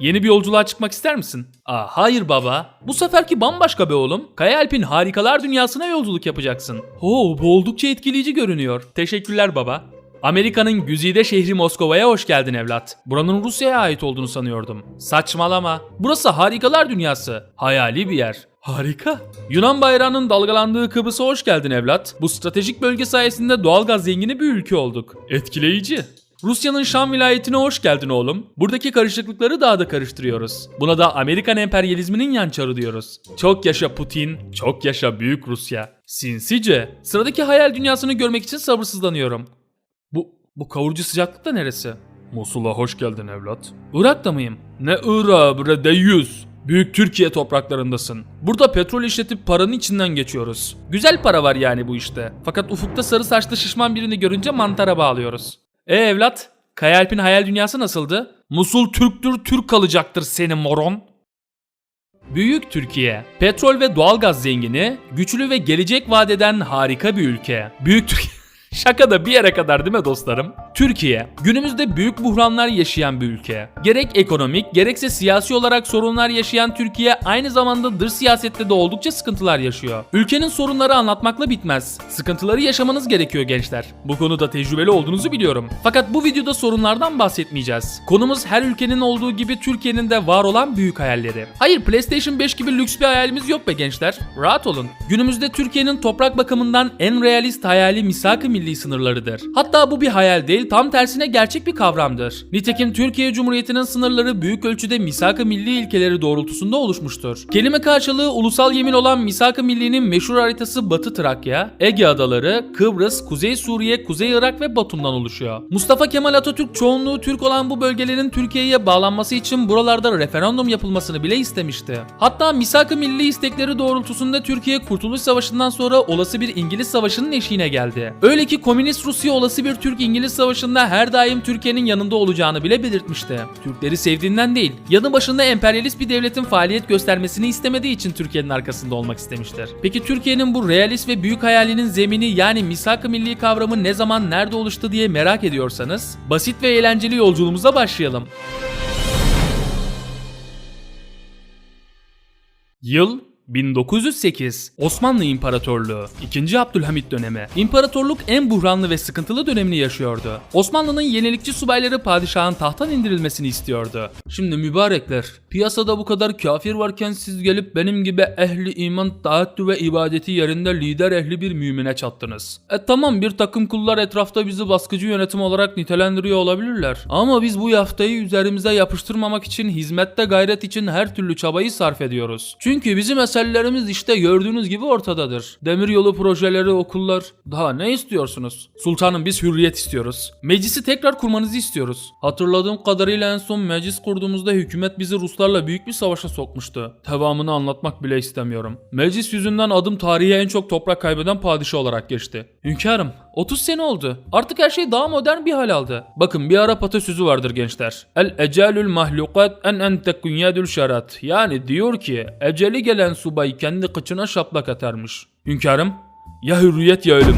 Yeni bir yolculuğa çıkmak ister misin? Aa hayır baba. Bu seferki bambaşka be oğlum. Kaya Alp'in harikalar dünyasına yolculuk yapacaksın. Oo bu oldukça etkileyici görünüyor. Teşekkürler baba. Amerika'nın güzide şehri Moskova'ya hoş geldin evlat. Buranın Rusya'ya ait olduğunu sanıyordum. Saçmalama. Burası harikalar dünyası. Hayali bir yer. Harika. Yunan bayrağının dalgalandığı Kıbrıs'a hoş geldin evlat. Bu stratejik bölge sayesinde doğalgaz zengini bir ülke olduk. Etkileyici. Rusya'nın Şam vilayetine hoş geldin oğlum. Buradaki karışıklıkları daha da karıştırıyoruz. Buna da Amerikan emperyalizminin yan çarı diyoruz. Çok yaşa Putin, çok yaşa Büyük Rusya. Sinsice. Sıradaki hayal dünyasını görmek için sabırsızlanıyorum. Bu, bu kavurucu sıcaklık da neresi? Musul'a hoş geldin evlat. Irak'ta mıyım? Ne Irak'ı bre deyyüz. Büyük Türkiye topraklarındasın. Burada petrol işletip paranın içinden geçiyoruz. Güzel para var yani bu işte. Fakat ufukta sarı saçlı şişman birini görünce mantara bağlıyoruz. E evlat, Kayalp'in hayal dünyası nasıldı? Musul Türktür, Türk kalacaktır senin moron. Büyük Türkiye. Petrol ve doğalgaz zengini, güçlü ve gelecek vadeden harika bir ülke. Büyük Türkiye. Şaka da bir yere kadar değil mi dostlarım? Türkiye, günümüzde büyük buhranlar yaşayan bir ülke. Gerek ekonomik gerekse siyasi olarak sorunlar yaşayan Türkiye aynı zamanda dış siyasette de oldukça sıkıntılar yaşıyor. Ülkenin sorunları anlatmakla bitmez. Sıkıntıları yaşamanız gerekiyor gençler. Bu konuda tecrübeli olduğunuzu biliyorum. Fakat bu videoda sorunlardan bahsetmeyeceğiz. Konumuz her ülkenin olduğu gibi Türkiye'nin de var olan büyük hayalleri. Hayır PlayStation 5 gibi lüks bir hayalimiz yok be gençler. Rahat olun. Günümüzde Türkiye'nin toprak bakımından en realist hayali misak-ı milli sınırlarıdır. Hatta bu bir hayal değil, tam tersine gerçek bir kavramdır. Nitekim Türkiye Cumhuriyeti'nin sınırları büyük ölçüde misak-ı milli ilkeleri doğrultusunda oluşmuştur. Kelime karşılığı ulusal yemin olan misak-ı milli'nin meşhur haritası Batı Trakya, Ege Adaları, Kıbrıs, Kuzey Suriye, Kuzey Irak ve Batum'dan oluşuyor. Mustafa Kemal Atatürk çoğunluğu Türk olan bu bölgelerin Türkiye'ye bağlanması için buralarda referandum yapılmasını bile istemişti. Hatta misak-ı milli istekleri doğrultusunda Türkiye Kurtuluş Savaşı'ndan sonra olası bir İngiliz Savaşı'nın eşiğine geldi. Öyle ki Komünist Rusya olası bir Türk-İngiliz Savaşı'nda her daim Türkiye'nin yanında olacağını bile belirtmişti. Türkleri sevdiğinden değil, yanı başında emperyalist bir devletin faaliyet göstermesini istemediği için Türkiye'nin arkasında olmak istemiştir. Peki Türkiye'nin bu realist ve büyük hayalinin zemini yani misak-ı milli kavramı ne zaman nerede oluştu diye merak ediyorsanız basit ve eğlenceli yolculuğumuza başlayalım. Yıl 1908 Osmanlı İmparatorluğu 2. Abdülhamit dönemi İmparatorluk en buhranlı ve sıkıntılı dönemini yaşıyordu. Osmanlı'nın yenilikçi subayları padişahın tahttan indirilmesini istiyordu. Şimdi mübarekler piyasada bu kadar kafir varken siz gelip benim gibi ehli iman taattü ve ibadeti yerinde lider ehli bir mümine çattınız. E tamam bir takım kullar etrafta bizi baskıcı yönetim olarak nitelendiriyor olabilirler. Ama biz bu yaftayı üzerimize yapıştırmamak için hizmette gayret için her türlü çabayı sarf ediyoruz. Çünkü bizim meselelerimiz işte gördüğünüz gibi ortadadır. Demiryolu projeleri, okullar. Daha ne istiyorsunuz? Sultanım biz hürriyet istiyoruz. Meclisi tekrar kurmanızı istiyoruz. Hatırladığım kadarıyla en son meclis kurduğumuzda hükümet bizi Ruslarla büyük bir savaşa sokmuştu. Devamını anlatmak bile istemiyorum. Meclis yüzünden adım tarihe en çok toprak kaybeden padişah olarak geçti. Hünkârım 30 sene oldu. Artık her şey daha modern bir hal aldı. Bakın bir Arap atasözü vardır gençler. El ecelül mahlukat en en tekunyedül şerat. Yani diyor ki eceli gelen subay kendi kıçına şaplak atarmış. Hünkârım ya hürriyet ya ölüm.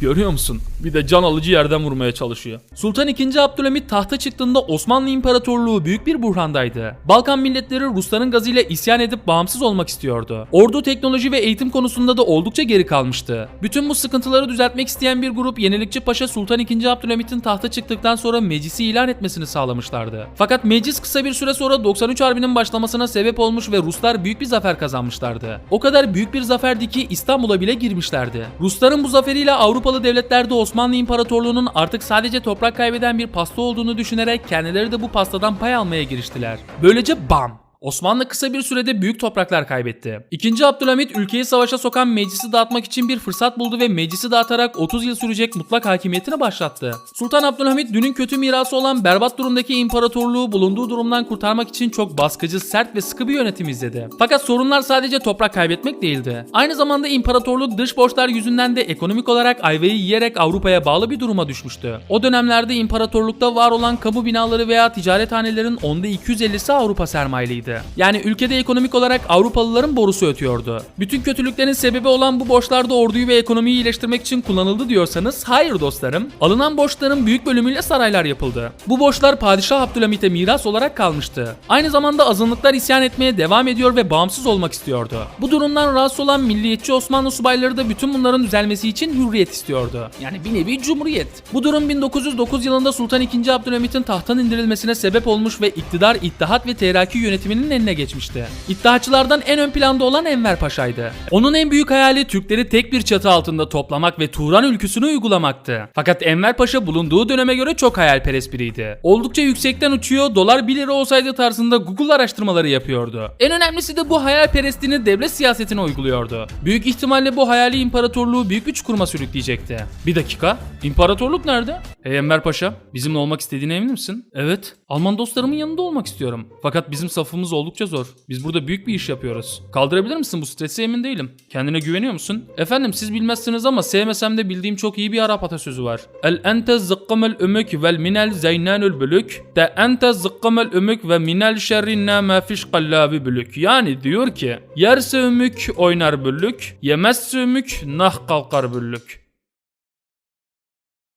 Görüyor musun? Bir de can alıcı yerden vurmaya çalışıyor. Sultan II. Abdülhamit tahta çıktığında Osmanlı İmparatorluğu büyük bir buhrandaydı. Balkan milletleri Rusların gazıyla isyan edip bağımsız olmak istiyordu. Ordu teknoloji ve eğitim konusunda da oldukça geri kalmıştı. Bütün bu sıkıntıları düzeltmek isteyen bir grup yenilikçi paşa Sultan II. Abdülhamit'in tahta çıktıktan sonra meclisi ilan etmesini sağlamışlardı. Fakat meclis kısa bir süre sonra 93 Harbi'nin başlamasına sebep olmuş ve Ruslar büyük bir zafer kazanmışlardı. O kadar büyük bir zaferdi ki İstanbul'a bile girmişlerdi. Rusların bu zaferiyle Avrupalı devletler de Osmanlı İmparatorluğu'nun artık sadece toprak kaybeden bir pasta olduğunu düşünerek kendileri de bu pastadan pay almaya giriştiler. Böylece bam! Osmanlı kısa bir sürede büyük topraklar kaybetti. İkinci Abdülhamit ülkeyi savaşa sokan meclisi dağıtmak için bir fırsat buldu ve meclisi dağıtarak 30 yıl sürecek mutlak hakimiyetini başlattı. Sultan Abdülhamit dünün kötü mirası olan berbat durumdaki imparatorluğu bulunduğu durumdan kurtarmak için çok baskıcı, sert ve sıkı bir yönetim izledi. Fakat sorunlar sadece toprak kaybetmek değildi. Aynı zamanda imparatorluk dış borçlar yüzünden de ekonomik olarak ayvayı yiyerek Avrupa'ya bağlı bir duruma düşmüştü. O dönemlerde imparatorlukta var olan kamu binaları veya ticarethanelerin onda 250'si Avrupa sermayeliydi. Borçlarıydı. Yani ülkede ekonomik olarak Avrupalıların borusu ötüyordu. Bütün kötülüklerin sebebi olan bu borçlar da orduyu ve ekonomiyi iyileştirmek için kullanıldı diyorsanız hayır dostlarım. Alınan borçların büyük bölümüyle saraylar yapıldı. Bu borçlar Padişah Abdülhamit'e miras olarak kalmıştı. Aynı zamanda azınlıklar isyan etmeye devam ediyor ve bağımsız olmak istiyordu. Bu durumdan rahatsız olan milliyetçi Osmanlı subayları da bütün bunların düzelmesi için hürriyet istiyordu. Yani bir nevi cumhuriyet. Bu durum 1909 yılında Sultan II. Abdülhamit'in tahttan indirilmesine sebep olmuş ve iktidar İttihat ve Terakki yönetiminin eline geçmişti. İttihatçılardan en ön planda olan Enver Paşa'ydı. Onun en büyük hayali Türkleri tek bir çatı altında toplamak ve Turan ülküsünü uygulamaktı. Fakat Enver Paşa bulunduğu döneme göre çok hayalperest biriydi. Oldukça yüksekten uçuyor, dolar 1 lira olsaydı tarzında Google araştırmaları yapıyordu. En önemlisi de bu hayalperestliğini devlet siyasetine uyguluyordu. Büyük ihtimalle bu hayali imparatorluğu büyük bir çukuruma sürükleyecekti. Bir dakika, imparatorluk nerede? Hey Enver Paşa, bizimle olmak istediğine emin misin? Evet, Alman dostlarımın yanında olmak istiyorum. Fakat bizim safımız oldukça zor. Biz burada büyük bir iş yapıyoruz. Kaldırabilir misin bu stresi emin değilim. Kendine güveniyor musun? Efendim siz bilmezsiniz ama sevmesem de bildiğim çok iyi bir Arap atasözü var. El ente zıkkımel ümük vel minel zeynenül bülük de ente zıkkımel ümük ve minel şerrinne ma fiş kallabi bülük. Yani diyor ki yerse ümük oynar büllük, yemezse ümük nah kalkar büllük.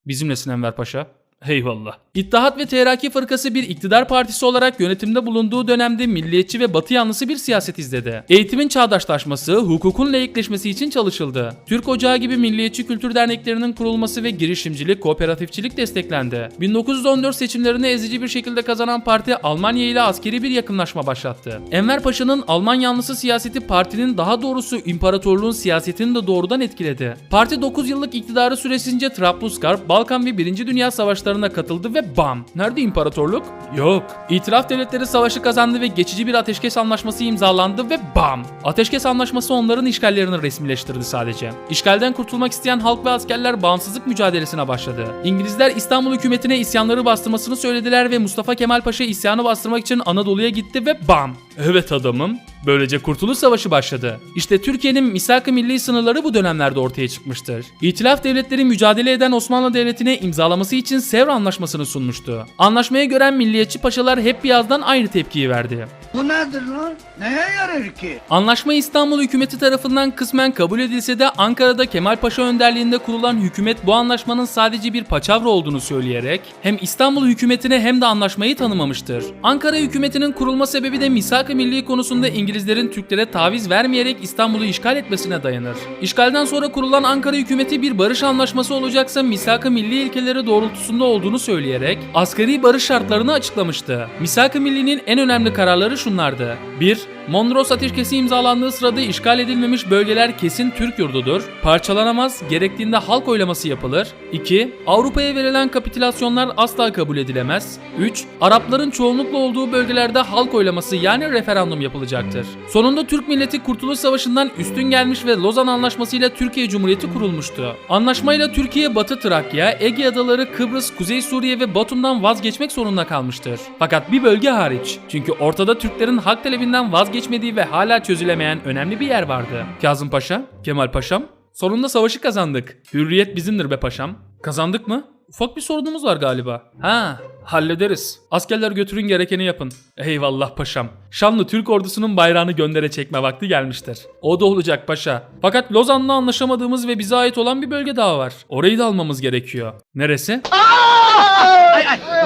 Bizimlesin Enver Paşa. Eyvallah. İttihat ve Terakki Fırkası bir iktidar partisi olarak yönetimde bulunduğu dönemde milliyetçi ve batı yanlısı bir siyaset izledi. Eğitimin çağdaşlaşması, hukukun laikleşmesi için çalışıldı. Türk Ocağı gibi milliyetçi kültür derneklerinin kurulması ve girişimcilik, kooperatifçilik desteklendi. 1914 seçimlerini ezici bir şekilde kazanan parti Almanya ile askeri bir yakınlaşma başlattı. Enver Paşa'nın Alman yanlısı siyaseti partinin daha doğrusu imparatorluğun siyasetini de doğrudan etkiledi. Parti 9 yıllık iktidarı süresince Trablusgarp, Balkan ve 1. Dünya Savaşları'na katıldı ve bam! Nerede imparatorluk? Yok. İtiraf devletleri savaşı kazandı ve geçici bir ateşkes anlaşması imzalandı ve bam! Ateşkes anlaşması onların işgallerini resmileştirdi sadece. İşgalden kurtulmak isteyen halk ve askerler bağımsızlık mücadelesine başladı. İngilizler İstanbul hükümetine isyanları bastırmasını söylediler ve Mustafa Kemal Paşa isyanı bastırmak için Anadolu'ya gitti ve bam! Evet adamım. Böylece Kurtuluş Savaşı başladı. İşte Türkiye'nin misak-ı milli sınırları bu dönemlerde ortaya çıkmıştır. İtilaf devletleri mücadele eden Osmanlı Devleti'ne imzalaması için Sevr Anlaşması'nı sunmuştu. Anlaşmaya gören milliyetçi paşalar hep bir ağızdan aynı tepkiyi verdi. Bu nedir lan? Neye yarar ki? Anlaşma İstanbul hükümeti tarafından kısmen kabul edilse de Ankara'da Kemal Paşa önderliğinde kurulan hükümet bu anlaşmanın sadece bir paçavra olduğunu söyleyerek hem İstanbul hükümetine hem de anlaşmayı tanımamıştır. Ankara hükümetinin kurulma sebebi de misak-ı milli konusunda İngilizlerin Türklere taviz vermeyerek İstanbul'u işgal etmesine dayanır. İşgalden sonra kurulan Ankara hükümeti bir barış anlaşması olacaksa misak-ı milli ilkeleri doğrultusunda olduğunu söyleyerek asgari barış şartlarını açıklamıştı. Misak-ı millinin en önemli kararları şunlardı. 1. Mondros Ateşkesi imzalandığı sırada işgal edilmemiş bölgeler kesin Türk yurdudur. Parçalanamaz, gerektiğinde halk oylaması yapılır. 2. Avrupa'ya verilen kapitülasyonlar asla kabul edilemez. 3. Arapların çoğunlukla olduğu bölgelerde halk oylaması yani referandum yapılacaktır. Sonunda Türk milleti Kurtuluş Savaşı'ndan üstün gelmiş ve Lozan Anlaşması ile Türkiye Cumhuriyeti kurulmuştu. Anlaşmayla Türkiye Batı Trakya, Ege Adaları, Kıbrıs, Kuzey Suriye ve Batum'dan vazgeçmek zorunda kalmıştır. Fakat bir bölge hariç. Çünkü ortada Türklerin hak talebinden vazgeçmediği ve hala çözülemeyen önemli bir yer vardı. Kazım Paşa, Kemal Paşam, sonunda savaşı kazandık. Hürriyet bizimdir be paşam. Kazandık mı? Ufak bir sorunumuz var galiba. Ha, hallederiz. Askerler götürün gerekeni yapın. Eyvallah paşam. Şanlı Türk ordusunun bayrağını göndere çekme vakti gelmiştir. O da olacak paşa. Fakat Lozan'la anlaşamadığımız ve bize ait olan bir bölge daha var. Orayı da almamız gerekiyor. Neresi?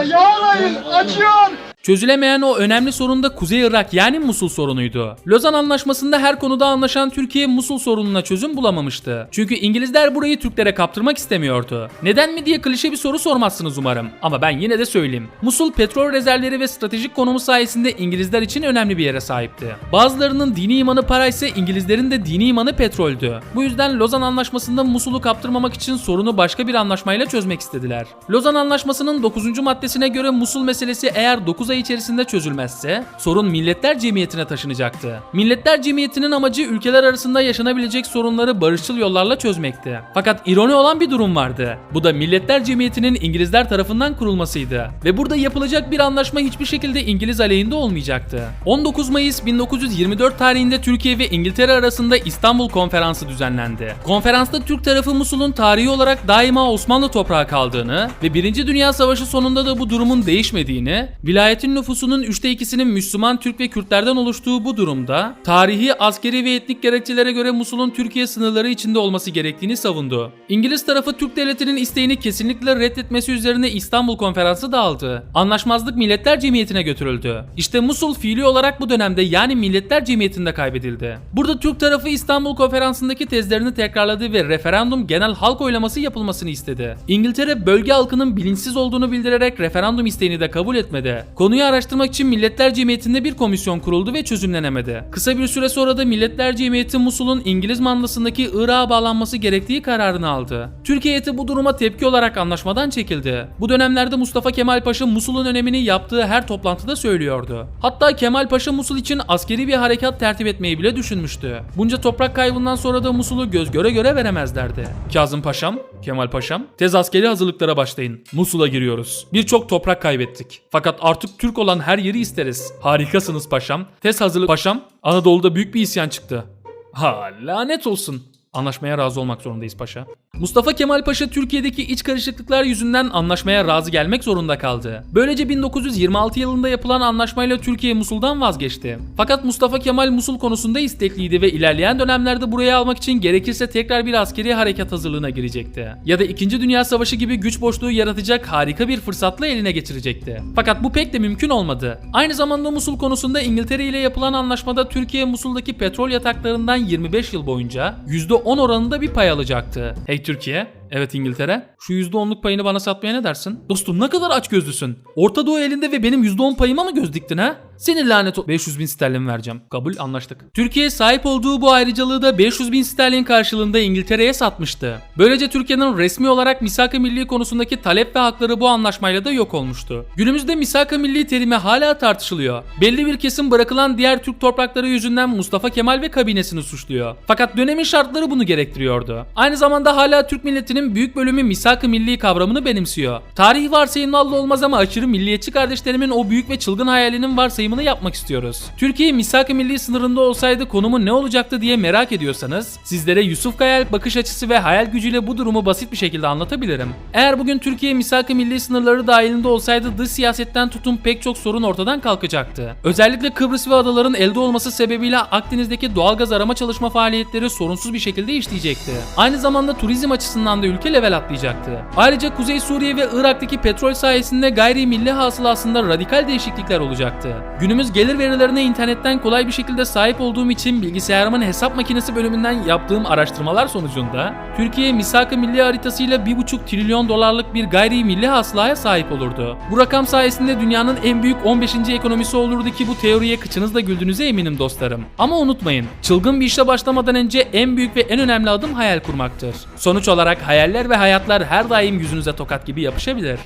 Yağlayın, acıyor. Çözülemeyen o önemli sorun da Kuzey Irak yani Musul sorunuydu. Lozan Anlaşması'nda her konuda anlaşan Türkiye Musul sorununa çözüm bulamamıştı. Çünkü İngilizler burayı Türklere kaptırmak istemiyordu. Neden mi diye klişe bir soru sormazsınız umarım. Ama ben yine de söyleyeyim. Musul petrol rezervleri ve stratejik konumu sayesinde İngilizler için önemli bir yere sahipti. Bazılarının dini imanı para ise İngilizlerin de dini imanı petroldü. Bu yüzden Lozan Anlaşması'nda Musul'u kaptırmamak için sorunu başka bir anlaşmayla çözmek istediler. Lozan Anlaşması'nın 9. maddesine göre Musul meselesi eğer 9 ay içerisinde çözülmezse sorun Milletler Cemiyeti'ne taşınacaktı. Milletler Cemiyeti'nin amacı ülkeler arasında yaşanabilecek sorunları barışçıl yollarla çözmekti. Fakat ironi olan bir durum vardı. Bu da Milletler Cemiyeti'nin İngilizler tarafından kurulmasıydı. Ve burada yapılacak bir anlaşma hiçbir şekilde İngiliz aleyhinde olmayacaktı. 19 Mayıs 1924 tarihinde Türkiye ve İngiltere arasında İstanbul Konferansı düzenlendi. Konferansta Türk tarafı Musul'un tarihi olarak daima Osmanlı toprağı kaldığını ve 1. Dünya Savaşı sonunda da bu durumun değişmediğini, vilayeti eyaletin nüfusunun üçte ikisinin Müslüman, Türk ve Kürtlerden oluştuğu bu durumda tarihi, askeri ve etnik gerekçelere göre Musul'un Türkiye sınırları içinde olması gerektiğini savundu. İngiliz tarafı Türk devletinin isteğini kesinlikle reddetmesi üzerine İstanbul Konferansı dağıldı. Anlaşmazlık Milletler Cemiyeti'ne götürüldü. İşte Musul fiili olarak bu dönemde yani Milletler Cemiyeti'nde kaybedildi. Burada Türk tarafı İstanbul Konferansı'ndaki tezlerini tekrarladı ve referandum genel halk oylaması yapılmasını istedi. İngiltere bölge halkının bilinçsiz olduğunu bildirerek referandum isteğini de kabul etmedi. Konuyu araştırmak için Milletler Cemiyeti'nde bir komisyon kuruldu ve çözümlenemedi. Kısa bir süre sonra da Milletler Cemiyeti Musul'un İngiliz mandasındaki Irak'a bağlanması gerektiği kararını aldı. Türkiye heyeti bu duruma tepki olarak anlaşmadan çekildi. Bu dönemlerde Mustafa Kemal Paşa Musul'un önemini yaptığı her toplantıda söylüyordu. Hatta Kemal Paşa Musul için askeri bir harekat tertip etmeyi bile düşünmüştü. Bunca toprak kaybından sonra da Musul'u göz göre göre veremezlerdi. Kazım Paşam, Kemal Paşam, tez askeri hazırlıklara başlayın. Musul'a giriyoruz. Birçok toprak kaybettik. Fakat artık Türk olan her yeri isteriz. Harikasınız paşam. Tez hazırlık paşam. Anadolu'da büyük bir isyan çıktı. Ha lanet olsun. Anlaşmaya razı olmak zorundayız paşa. Mustafa Kemal Paşa Türkiye'deki iç karışıklıklar yüzünden anlaşmaya razı gelmek zorunda kaldı. Böylece 1926 yılında yapılan anlaşmayla Türkiye Musul'dan vazgeçti. Fakat Mustafa Kemal Musul konusunda istekliydi ve ilerleyen dönemlerde buraya almak için gerekirse tekrar bir askeri harekat hazırlığına girecekti. Ya da 2. Dünya Savaşı gibi güç boşluğu yaratacak harika bir fırsatla eline geçirecekti. Fakat bu pek de mümkün olmadı. Aynı zamanda Musul konusunda İngiltere ile yapılan anlaşmada Türkiye Musul'daki petrol yataklarından 25 yıl boyunca %10 oranında bir pay alacaktı. Hey Türkiye, evet İngiltere, şu %10'luk payını bana satmaya ne dersin? Dostum ne kadar aç gözlüsün. Orta Doğu elinde ve benim %10 payıma mı göz diktin ha? Senin lanet o... 500 bin sterlin vereceğim. Kabul anlaştık. Türkiye sahip olduğu bu ayrıcalığı da 500 bin sterlin karşılığında İngiltere'ye satmıştı. Böylece Türkiye'nin resmi olarak misak-ı milli konusundaki talep ve hakları bu anlaşmayla da yok olmuştu. Günümüzde misak-ı milli terimi hala tartışılıyor. Belli bir kesim bırakılan diğer Türk toprakları yüzünden Mustafa Kemal ve kabinesini suçluyor. Fakat dönemin şartları bunu gerektiriyordu. Aynı zamanda hala Türk milletinin büyük bölümü misak-ı milli kavramını benimsiyor. Tarih varsayımlarla olmaz ama aşırı milliyetçi kardeşlerimin o büyük ve çılgın hayalinin varsayımını yapmak istiyoruz. Türkiye misak-ı milli sınırında olsaydı konumu ne olacaktı diye merak ediyorsanız sizlere Yusuf Kayal bakış açısı ve hayal gücüyle bu durumu basit bir şekilde anlatabilirim. Eğer bugün Türkiye misak-ı milli sınırları dahilinde olsaydı dış siyasetten tutun pek çok sorun ortadan kalkacaktı. Özellikle Kıbrıs ve adaların elde olması sebebiyle Akdeniz'deki doğalgaz arama çalışma faaliyetleri sorunsuz bir şekilde işleyecekti. Aynı zamanda turizm açısından da ülke level atlayacaktı. Ayrıca Kuzey Suriye ve Irak'taki petrol sayesinde gayrimilli hasılasında radikal değişiklikler olacaktı. Günümüz gelir verilerine internetten kolay bir şekilde sahip olduğum için bilgisayarımın hesap makinesi bölümünden yaptığım araştırmalar sonucunda Türkiye misak-ı milli haritasıyla 1,5 trilyon dolarlık bir gayrimilli hasılaya sahip olurdu. Bu rakam sayesinde dünyanın en büyük 15. ekonomisi olurdu ki bu teoriye kıçınızla güldüğünüze eminim dostlarım. Ama unutmayın, çılgın bir işe başlamadan önce en büyük ve en önemli adım hayal kurmaktır. Sonuç olarak hayaller ve hayatlar her daim yüzünüze tokat gibi yapışabilir.